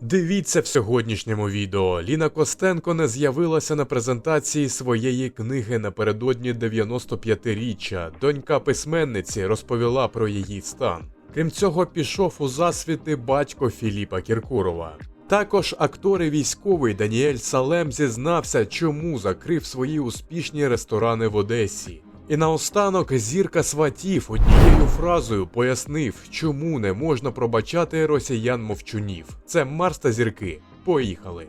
Дивіться в сьогоднішньому відео. Ліна Костенко не з'явилася на презентації своєї книги напередодні 95-річчя. Донька письменниці розповіла про її стан. Крім цього, пішов у засвіти батько Філіпа Кіркорова. Також актор і військовий Даніель Салем зізнався, чому закрив свої успішні ресторани в Одесі. І наостанок зірка сватів однією фразою пояснив, чому не можна пробачати росіян мовчунів. Це Марс та зірки. Поїхали.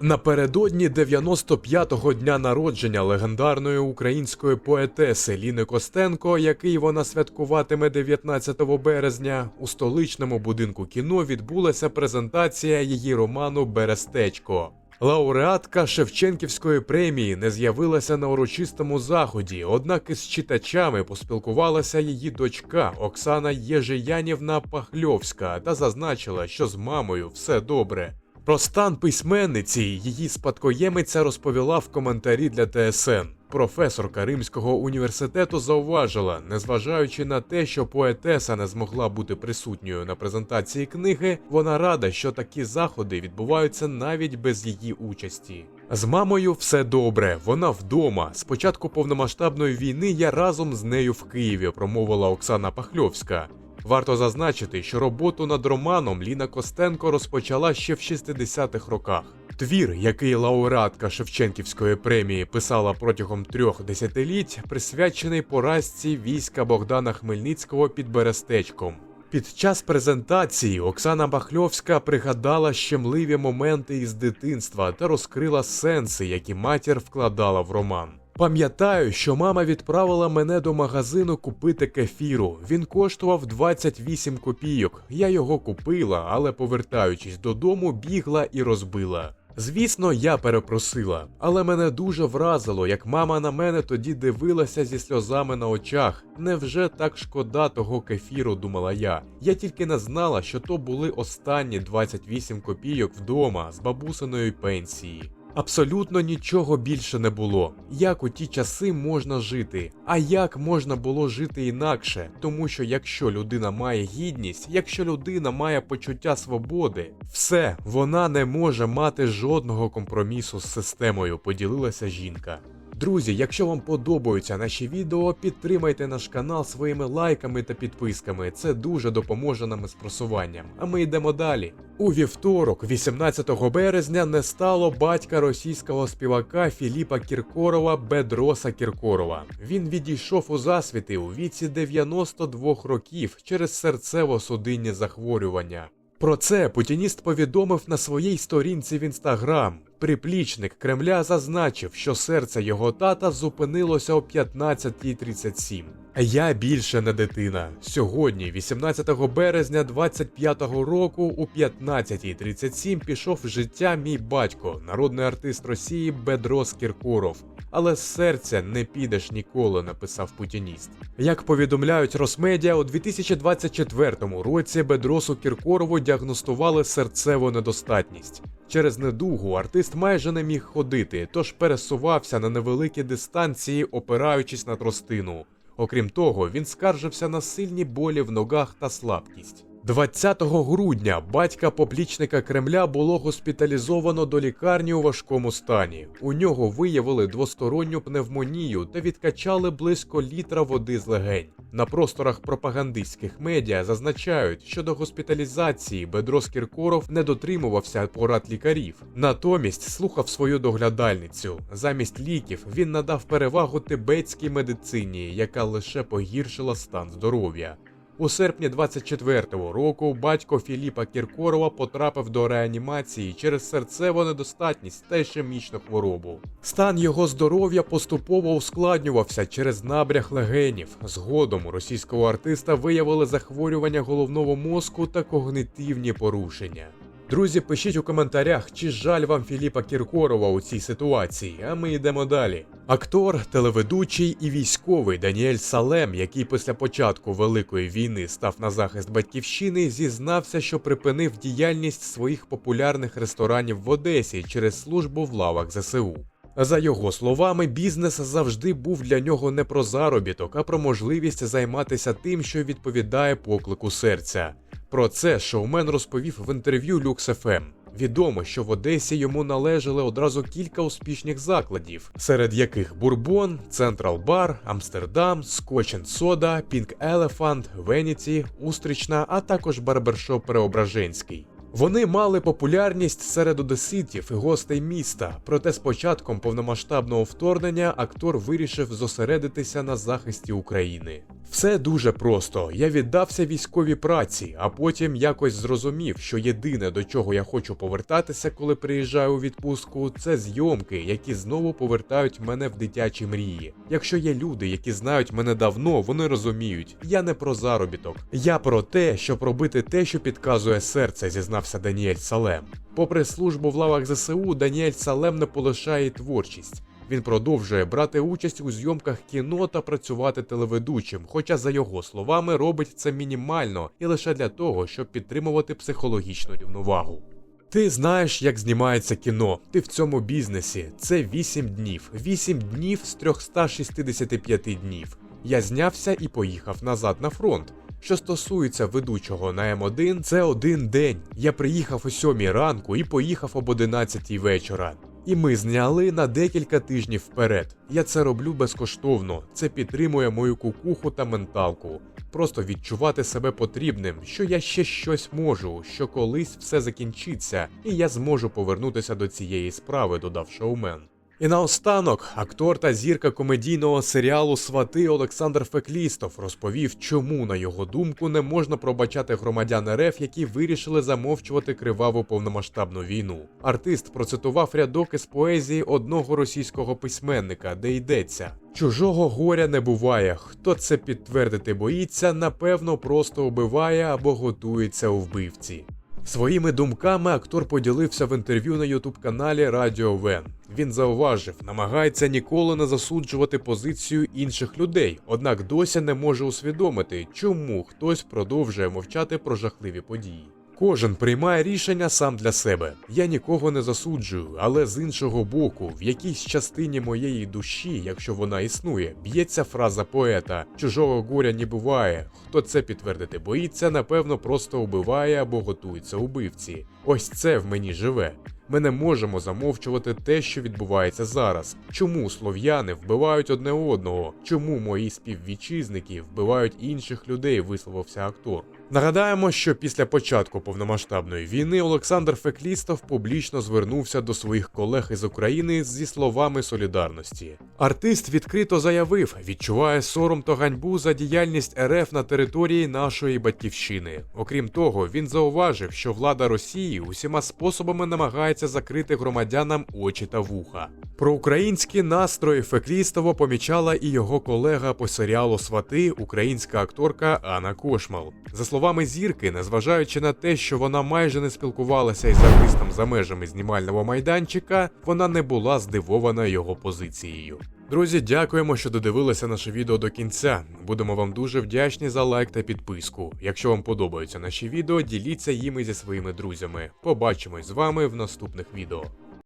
Напередодні 95-го дня народження легендарної української поетеси Ліни Костенко, який вона святкуватиме 19 березня, у столичному будинку кіно відбулася презентація її роману Берестечко. Лауреатка Шевченківської премії не з'явилася на урочистому заході, однак із читачами поспілкувалася її дочка Оксана Єжиянівна Пахльовська та зазначила, що з мамою все добре. Про стан письменниці її спадкоємиця розповіла в коментарі для ТСН. Професорка Римського університету зауважила, незважаючи на те, що поетеса не змогла бути присутньою на презентації книги, вона рада, що такі заходи відбуваються навіть без її участі. З мамою все добре, вона вдома. З початку повномасштабної війни я разом з нею в Києві, промовила Оксана Пахльовська. Варто зазначити, що роботу над романом Ліна Костенко розпочала ще в 60-х роках. Твір, який лауреатка Шевченківської премії писала протягом трьох десятиліть, присвячений поразці війська Богдана Хмельницького під Берестечком. Під час презентації Оксана Бахльовська пригадала щемливі моменти із дитинства та розкрила сенси, які матір вкладала в роман. Пам'ятаю, що мама відправила мене до магазину купити кефіру. Він коштував 28 копійок. Я його купила, але повертаючись додому, бігла і розбила. Звісно, я перепросила, але мене дуже вразило, як мама на мене тоді дивилася зі сльозами на очах. Невже так шкода того кефіру, думала я. Я тільки не знала, що то були останні 28 копійок вдома з бабусиної пенсії. Абсолютно нічого більше не було. Як у ті часи можна жити? А як можна було жити інакше? Тому що якщо людина має гідність, якщо людина має почуття свободи, все вона не може мати жодного компромісу з системою, поділилася жінка. Друзі, якщо вам подобаються наші відео, підтримайте наш канал своїми лайками та підписками. Це дуже допоможе нам із просуванням. А ми йдемо далі. У вівторок, 18 березня, не стало батька російського співака Філіпа Кіркорова Бедроса Кіркорова. Він відійшов у засвіти у віці 92 років через серцево-судинні захворювання. Про це путініст повідомив на своїй сторінці в інстаграм. Приплічник Кремля зазначив, що серце його тата зупинилося о 15.37. Я більше не дитина. Сьогодні, 18 березня 25-го року, у 15.37 пішов життя мій батько, народний артист Росії Бедрос Кіркоров. Але з серця не підеш ніколи, написав путініст. Як повідомляють Росмедіа, у 2024 році Бедросу Кіркорову діагностували серцеву недостатність. Через недугу артист майже не міг ходити, тож пересувався на невеликі дистанції, опираючись на тростину. Окрім того, він скаржився на сильні болі в ногах та слабкість. 20 грудня батька поплічника Кремля було госпіталізовано до лікарні у важкому стані. У нього виявили двосторонню пневмонію та відкачали близько літра води з легень. На просторах пропагандистських медіа зазначають, що до госпіталізації Бедрос Кіркоров не дотримувався порад лікарів. Натомість слухав свою доглядальницю. Замість ліків він надав перевагу тибетській медицині, яка лише погіршила стан здоров'я. У серпні 24-го року батько Філіпа Кіркорова потрапив до реанімації через серцеву недостатність та ішемічну хворобу. Стан його здоров'я поступово ускладнювався через набряг легенів. Згодом у російського артиста виявили захворювання головного мозку та когнитивні порушення. Друзі, пишіть у коментарях, чи жаль вам Філіпа Кіркорова у цій ситуації, а ми йдемо далі. Актор, телеведучий і військовий Даніель Салем, який після початку Великої війни став на захист батьківщини, зізнався, що припинив діяльність своїх популярних ресторанів в Одесі через службу в лавах ЗСУ. За його словами, бізнес завжди був для нього не про заробіток, а про можливість займатися тим, що відповідає поклику серця. Про це шоумен розповів в інтерв'ю LuxFM. Відомо, що в Одесі йому належали одразу кілька успішних закладів, серед яких Бурбон, Централ Бар, Амстердам, Soda, Pink Elephant, Веніті, Устрічна, а також барбершоп Преображенський. Вони мали популярність серед одеситів і гостей міста, проте з початком повномасштабного вторгнення актор вирішив зосередитися на захисті України. Все дуже просто. Я віддався військовій праці, а потім якось зрозумів, що єдине до чого я хочу повертатися, коли приїжджаю у відпустку, це зйомки, які знову повертають мене в дитячі мрії. Якщо є люди, які знають мене давно, вони розуміють, я не про заробіток, я про те, щоб робити те, що підказує серце, зізнався Даніель Салем. Попри службу в лавах ЗСУ, Даніель Салем не полишає творчість. Він продовжує брати участь у зйомках кіно та працювати телеведучим, хоча, за його словами, робить це мінімально і лише для того, щоб підтримувати психологічну рівновагу. Ти знаєш, як знімається кіно. Ти в цьому бізнесі. Це 8 днів. 8 днів з 365 днів. Я знявся і поїхав назад на фронт. Що стосується ведучого на М1, це один день. Я приїхав о 7 ранку і поїхав об 11 вечора. І ми зняли на декілька тижнів вперед. Я це роблю безкоштовно. Це підтримує мою кукуху та менталку. Просто відчувати себе потрібним, що я ще щось можу, що колись все закінчиться, і я зможу повернутися до цієї справи, додав шоумен. І наостанок актор та зірка комедійного серіалу Свати Олександр Феклістов розповів, чому, на його думку, не можна пробачати громадян РФ, які вирішили замовчувати криваву повномасштабну війну. Артист процитував рядок із поезії одного російського письменника, де йдеться. Чужого горя не буває. Хто це підтвердити боїться, напевно, просто убиває або готується у вбивці. Своїми думками актор поділився в інтерв'ю на ютуб-каналі Радіо Вен. Він зауважив, намагається ніколи не засуджувати позицію інших людей, однак досі не може усвідомити, чому хтось продовжує мовчати про жахливі події. Кожен приймає рішення сам для себе. Я нікого не засуджую, але з іншого боку, в якійсь частині моєї душі, якщо вона існує, б'ється фраза поета: чужого горя не буває. Хто це підтвердити боїться, напевно, просто убиває або готується убивці. Ось це в мені живе. Ми не можемо замовчувати те, що відбувається зараз. Чому слов'яни вбивають одне одного? Чому мої співвітчизники вбивають інших людей? Висловився актор. Нагадаємо, що після початку повномасштабної війни Олександр Феклістов публічно звернувся до своїх колег із України зі словами солідарності. Артист відкрито заявив, відчуває сором та ганьбу за діяльність РФ на території нашої батьківщини. Окрім того, він зауважив, що влада Росії усіма способами намагається закрити громадянам очі та вуха. Про українські настрої Феклістова помічала і його колега по серіалу Свати, українська акторка Анна Кошмал. За словами зірки, незважаючи на те, що вона майже не спілкувалася із артистом за межами знімального майданчика, вона не була здивована його позицією. Друзі, дякуємо, що додивилися наше відео до кінця. Будемо вам дуже вдячні за лайк та підписку. Якщо вам подобаються наші відео, діліться їми зі своїми друзями. Побачимось з вами в наступних відео.